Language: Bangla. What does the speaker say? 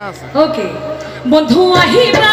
আছে ওকে বন্ধু আহিবা